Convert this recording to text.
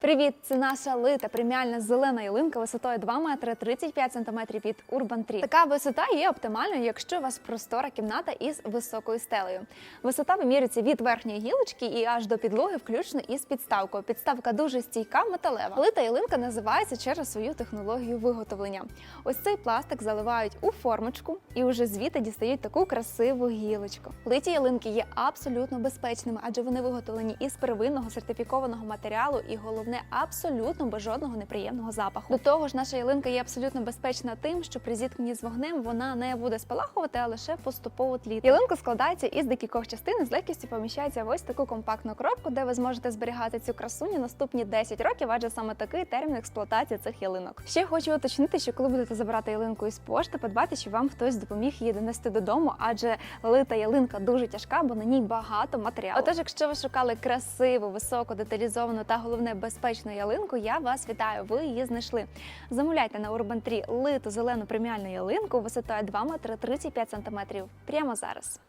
Привіт! Це наша лита преміальна зелена ялинка висотою 2 метри 35 сантиметрів від Urban Tree. Така висота є оптимальною, якщо у вас простора кімната із високою стелею. Висота вимірюється від верхньої гілочки і аж до підлоги, включно із підставкою. Підставка дуже стійка, металева. Лита ялинка називається через свою технологію виготовлення. Ось цей пластик заливають у формочку і уже звідти дістають таку красиву гілочку. Литі ялинки є абсолютно безпечними, адже вони виготовлені із первинного сертифікованого матеріалу і головне абсолютно без жодного неприємного запаху. До того ж, наша ялинка є абсолютно безпечна тим, що при зіткненні з вогнем вона не буде спалахувати, а лише поступово тліти. Ялинка складається із декількох частин з легкістю поміщається в ось таку компактну коробку, де ви зможете зберігати цю красуню наступні 10 років, адже саме такий термін експлуатації цих ялинок. Ще хочу уточнити, що коли будете забирати ялинку із пошти, подбайте, щоб вам хтось допоміг її донести додому, адже лита ялинка дуже тяжка, бо на ній багато матеріалу. Отож, якщо ви шукали красиву, високо деталізовану та головне безпечну ялинку, я вас вітаю. Ви її знайшли. Замовляйте на Urban 3 литу зелену преміальну ялинку висотою 2 метри 35 сантиметрів прямо зараз.